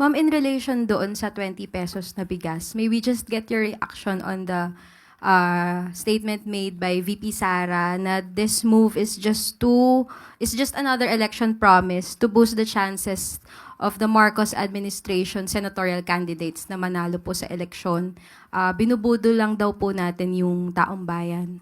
Ma'am, in relation doon sa 20 pesos na bigas, may we just get your reaction on the uh, statement made by VP Sara na this move is just to is just another election promise to boost the chances of the Marcos administration senatorial candidates na manalo po sa eleksyon. Uh, binubudol lang daw po natin yung taong bayan.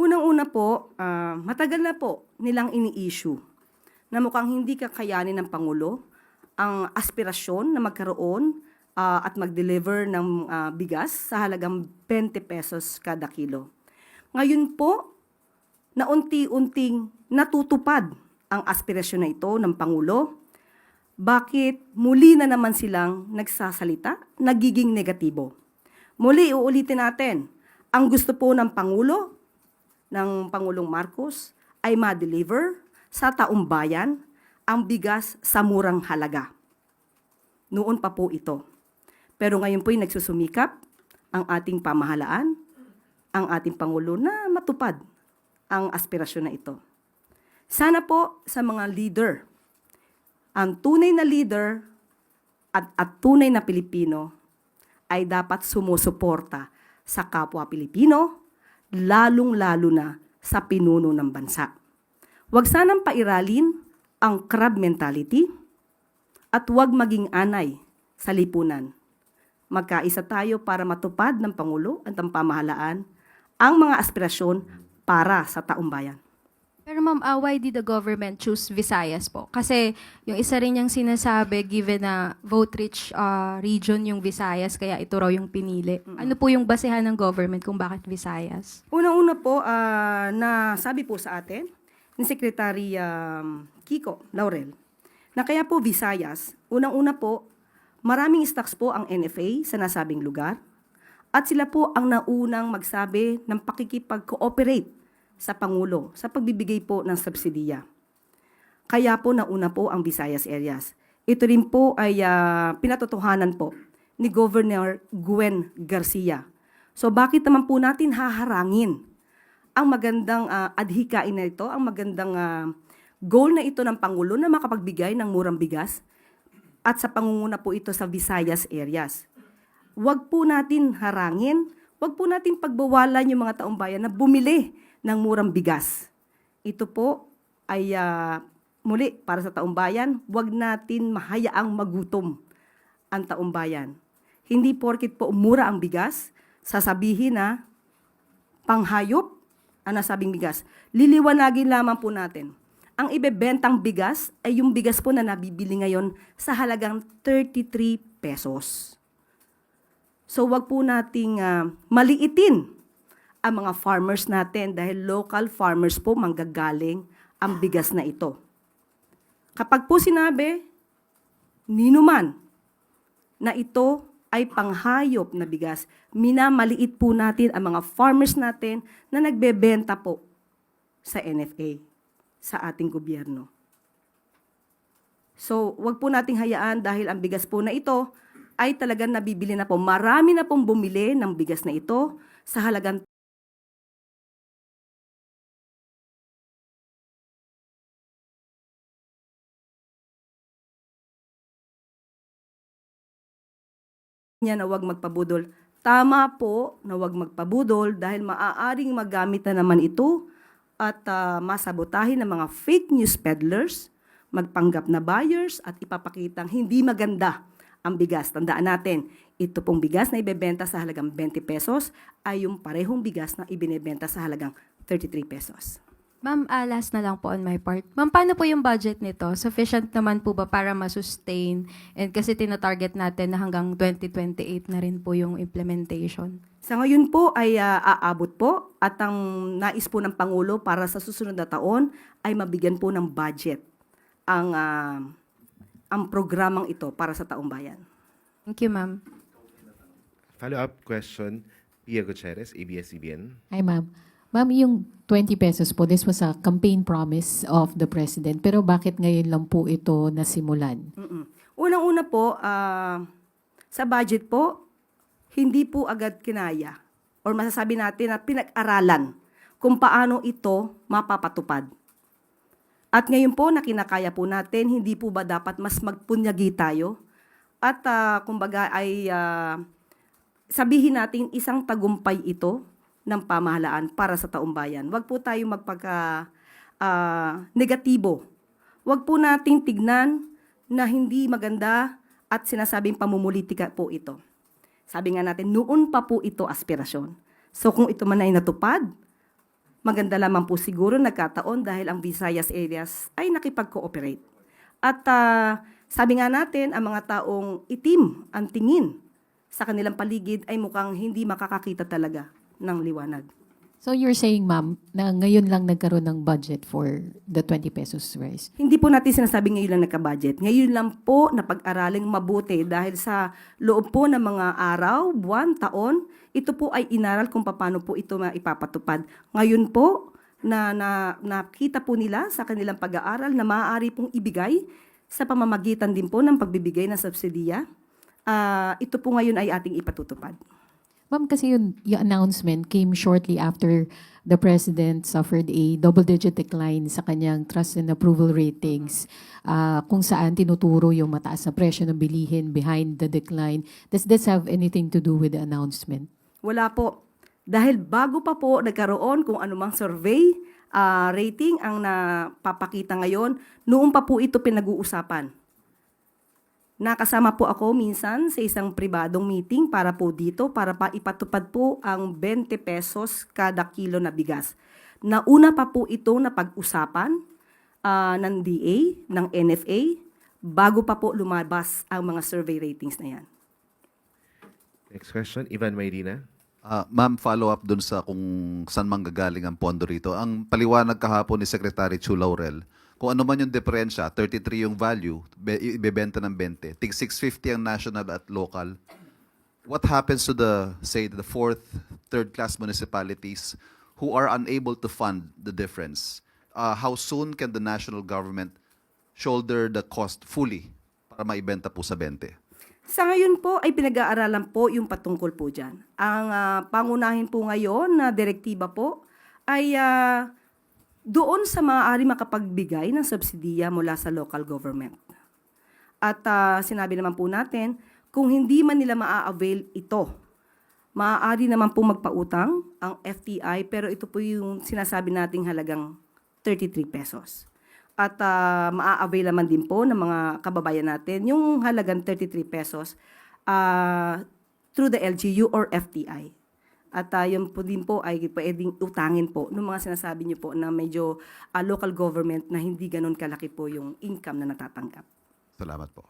Unang-una po, ah, matagal na po nilang ini-issue na mukhang hindi kakayanin ng Pangulo ang aspirasyon na magkaroon ah, at mag-deliver ng ah, bigas sa halagang 20 pesos kada kilo. Ngayon po, na unti-unting natutupad ang aspirasyon na ito ng Pangulo, bakit muli na naman silang nagsasalita, nagiging negatibo? Muli, uulitin natin, ang gusto po ng Pangulo, ng Pangulong Marcos, ay ma-deliver sa taong bayan ang bigas sa murang halaga. Noon pa po ito. Pero ngayon po'y nagsusumikap ang ating pamahalaan, ang ating Pangulo na matupad ang aspirasyon na ito. Sana po sa mga leader, ang tunay na leader at, at tunay na Pilipino ay dapat sumusuporta sa kapwa Pilipino, lalong-lalo na sa pinuno ng bansa. Huwag sanang pairalin ang crab mentality at huwag maging anay sa lipunan. Magkaisa tayo para matupad ng Pangulo at ng pamahalaan ang mga aspirasyon para sa taong bayan. Pero ma'am, uh, why did the government choose Visayas po? Kasi yung isa rin niyang sinasabi, given na vote-rich uh, region yung Visayas, kaya ito raw yung pinili. Ano po yung basehan ng government kung bakit Visayas? Una-una po, ah, na sabi po sa atin ni Secretary um, Kiko Laurel na kaya po Visayas, unang-una po, maraming stocks po ang NFA sa nasabing lugar at sila po ang naunang magsabi ng pakikipag-cooperate sa Pangulo sa pagbibigay po ng subsidiya. Kaya po nauna po ang Visayas areas. Ito rin po ay ah, pinatotohanan po ni Governor Gwen Garcia. So bakit naman po natin haharangin ang magandang ah, adhikain na ito, ang magandang ah, goal na ito ng Pangulo na makapagbigay ng murang bigas at sa pangunguna po ito sa Visayas areas. Huwag po natin harangin, huwag po natin pagbawalan yung mga taong bayan na bumili ng murang bigas. Ito po ay ah, muli para sa taong bayan, huwag natin mahayaang magutom ang taong bayan. Hindi porkit po mura ang bigas, sasabihin na panghayop ang nasabing bigas. Liliwanagin lamang po natin. Ang ibebentang bigas ay yung bigas po na nabibili ngayon sa halagang 33 pesos. So wag po nating ah, maliitin ang mga farmers natin dahil local farmers po manggagaling ang bigas na ito. Kapag po sinabi, ninuman, na ito ay panghayop na bigas, minamaliit po natin ang mga farmers natin na nagbebenta po sa NFA, sa ating gobyerno. So, wag po nating hayaan dahil ang bigas po na ito ay talagang nabibili na po. Marami na pong bumili ng bigas na ito sa halagang niya na huwag magpabudol. Tama po na huwag magpabudol dahil maaaring magamit na naman ito at ah, masabotahin ng mga fake news peddlers, magpanggap na buyers at ipapakitang hindi maganda ang bigas. Tandaan natin, ito pong bigas na ibebenta sa halagang 20 pesos ay yung parehong bigas na ibinebenta sa halagang 33 pesos. Ma'am, ah, last na lang po on my part. Ma'am, paano po yung budget nito? Sufficient naman po ba para masustain? And kasi tinatarget natin na hanggang 2028 na rin po yung implementation. Sa ngayon po ay ah, aabot po at ang nais po ng Pangulo para sa susunod na taon ay mabigyan po ng budget ang ah, ang programang ito para sa taong bayan. Thank you, ma'am. Follow-up question, Pia Gutierrez, ABS-CBN. Hi, ma'am. Ma'am, yung 20 pesos po, this was a campaign promise of the president. Pero bakit ngayon lang po ito nasimulan? Mm-mm. Unang-una po, ah, sa budget po, hindi po agad kinaya or masasabi natin na pinag-aralan kung paano ito mapapatupad. At ngayon po, na kinakaya po natin, hindi po ba dapat mas magpunyagi tayo at ah, kumbaga ay ah, sabihin natin isang tagumpay ito ng pamahalaan para sa taong bayan. Huwag po tayo magpagka ah, negatibo. Huwag po nating tignan na hindi maganda at sinasabing pamumulitika po ito. Sabi nga natin, noon pa po ito aspirasyon. So kung ito man ay natupad, maganda lamang po siguro nagkataon dahil ang Visayas areas ay nakipag-cooperate. At ah, sabi nga natin, ang mga taong itim ang tingin sa kanilang paligid ay mukhang hindi makakakita talaga ng liwanag. So you're saying, ma'am, na ngayon lang nagkaroon ng budget for the 20 pesos rice. Hindi po natin sinasabi ngayon lang nagka-budget. Ngayon lang po na pag-araling mabuti dahil sa loob po ng mga araw, buwan, taon, ito po ay inaral kung paano po ito maipapatupad. Ngayon po, na, na nakita po nila sa kanilang pag-aaral na maaari pong ibigay sa pamamagitan din po ng pagbibigay ng subsidiya. Ah, ito po ngayon ay ating ipatutupad. Ma'am, kasi yun, yung announcement came shortly after the President suffered a double-digit decline sa kanyang trust and approval ratings ah, kung saan tinuturo yung mataas na presyo ng bilihin behind the decline. Does this have anything to do with the announcement? Wala po. Dahil bago pa po nagkaroon kung anumang survey, ah, rating ang napapakita ngayon, noon pa po ito pinag-uusapan. Nakasama po ako minsan sa isang pribadong meeting para po dito, para pa ipatupad po ang 20 pesos kada kilo na bigas. Nauna pa po ito na pag-usapan ah, ng DA, ng NFA, bago pa po lumabas ang mga survey ratings na yan. Next question, Ivan Mayrina. Ah, ma'am, follow up dun sa kung saan manggagaling ang pondo rito. Ang paliwanag kahapon ni Secretary Chu Laurel, kung ano man yung diferensya, 33 yung value, be, ibebenta ng 20. Tig 650 ang national at local. What happens to the, say, the fourth, third-class municipalities who are unable to fund the difference? Ah, how soon can the national government shoulder the cost fully para maibenta po sa 20? Sa ngayon po ay pinag-aaralan po yung patungkol po dyan. Ang ah, pangunahin po ngayon na direktiba po ay ah, doon sa maaari makapagbigay ng subsidiya mula sa local government. At ah, sinabi naman po natin, kung hindi man nila maa-avail ito, maaari naman po magpautang ang FTI pero ito po yung sinasabi nating halagang 33 pesos. At ah, maa-avail naman din po ng mga kababayan natin yung halagang 33 pesos ah, through the LGU or FTI. At yun po din po ay pwedeng utangin po ng mga sinasabi niyo po na medyo ah, local government na hindi ganun kalaki po yung income na natatanggap. Salamat po.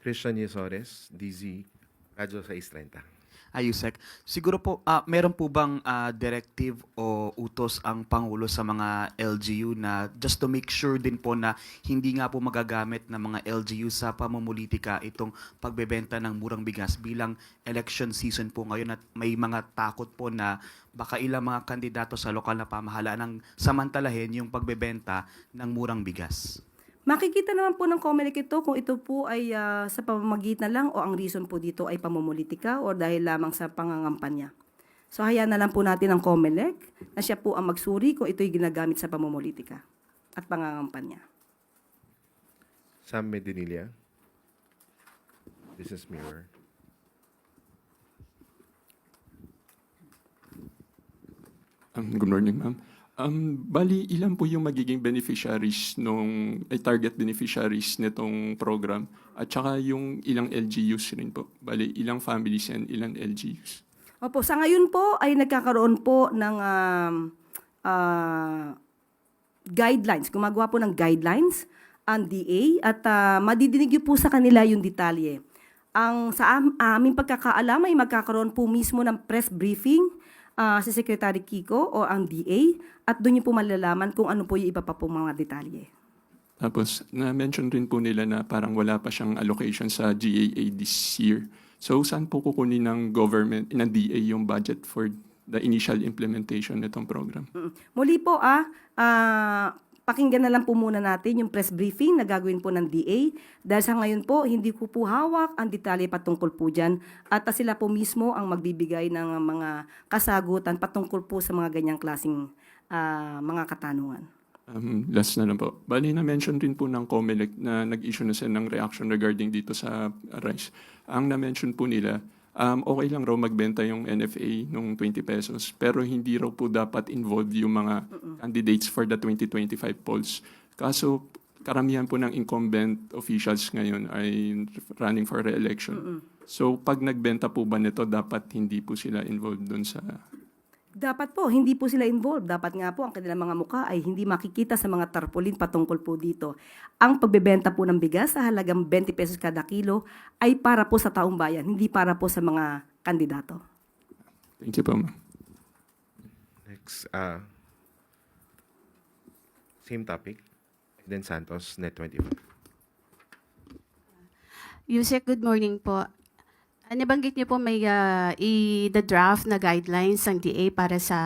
Christian Yesores, DZ, Radyo 630. Ayusek, siguro po, ah, meron po bang ah, directive o utos ang Pangulo sa mga LGU na just to make sure din po na hindi nga po magagamit ng mga LGU sa pamumulitika itong pagbebenta ng murang bigas bilang election season po ngayon at may mga takot po na baka ilang mga kandidato sa lokal na pamahalaan ang samantalahin yung pagbebenta ng murang bigas. Makikita naman po ng COMELEC ito kung ito po ay ah, sa pamamagitan lang o ang reason po dito ay pamumulitika o dahil lamang sa pangangampanya. So hayaan na lang po natin ang COMELEC na siya po ang magsuri kung ito'y ginagamit sa pamumulitika at pangangampanya. Sam Medinilla, Business Mirror. Um, good morning, ma'am. Um, bali, ilan po yung magiging beneficiaries nung, ay target beneficiaries nitong program? At saka yung ilang LGUs rin po. Bali, ilang families and ilang LGUs? Opo, sa ngayon po ay nagkakaroon po ng um, ah, guidelines. Gumagawa po ng guidelines ang DA at ah, madidinig po sa kanila yung detalye. Ang sa am- aming pagkakaalam ay magkakaroon po mismo ng press briefing ah, si Secretary Kiko o ang DA at doon niyo po malalaman kung ano po yung iba pa po mga detalye. Tapos, na-mention rin po nila na parang wala pa siyang allocation sa GAA this year. So, saan po kukunin ng government, ng DA yung budget for the initial implementation nitong program? Mm. Muli po ah, ah, pakinggan na lang po muna natin yung press briefing na gagawin po ng DA. Dahil sa ngayon po, hindi ko po hawak ang detalye patungkol po dyan. At ah, sila po mismo ang magbibigay ng mga kasagutan patungkol po sa mga ganyang klaseng ah, mga katanungan. Um, last na lang po. Bali na-mention rin po ng COMELEC na nag-issue na sila ng reaction regarding dito sa rice. Ang na-mention po nila, um, okay lang raw magbenta yung NFA nung 20 pesos, pero hindi raw po dapat involved yung mga candidates for the 2025 polls. Kaso karamihan po ng incumbent officials ngayon ay running for re-election. So pag nagbenta po ba nito, dapat hindi po sila involved dun sa Dapat po, hindi po sila involved. Dapat nga po, ang kanilang mga mukha ay hindi makikita sa mga tarpaulin patungkol po dito. Ang pagbebenta po ng bigas sa halagang 20 pesos kada kilo ay para po sa taong bayan, hindi para po sa mga kandidato. Thank you po, ma'am. Next, uh, same topic. Then Santos, Net 25. Yusek, good morning po. Ah, Nabanggit niyo po may ah, i- the draft na guidelines ng DA para sa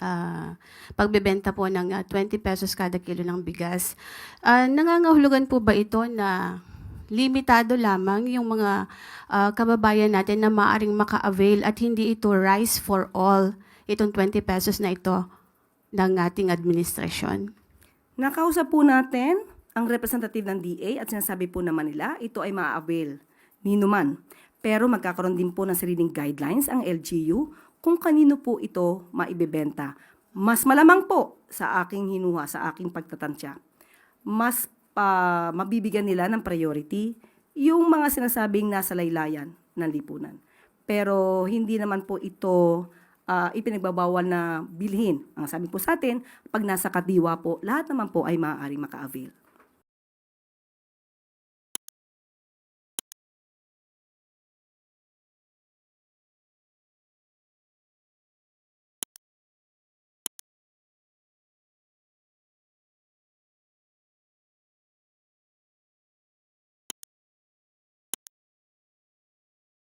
ah, pagbebenta po ng ah, 20 pesos kada kilo ng bigas. Ah, nangangahulugan po ba ito na limitado lamang yung mga ah, kababayan natin na maaring maka-avail at hindi ito rice for all, itong 20 pesos na ito ng ating administrasyon? Nakausap po natin ang representative ng DA at sinasabi po naman nila ito ay maa-avail ni numan. Pero magkakaroon din po ng sariling guidelines ang LGU kung kanino po ito maibebenta. Mas malamang po sa aking hinuha, sa aking pagtatansya. Mas pa, mabibigyan nila ng priority yung mga sinasabing nasa laylayan ng lipunan. Pero hindi naman po ito ah, ipinagbabawal na bilhin. Ang sabi po sa atin, pag nasa kadiwa po, lahat naman po ay maaaring maka-avail.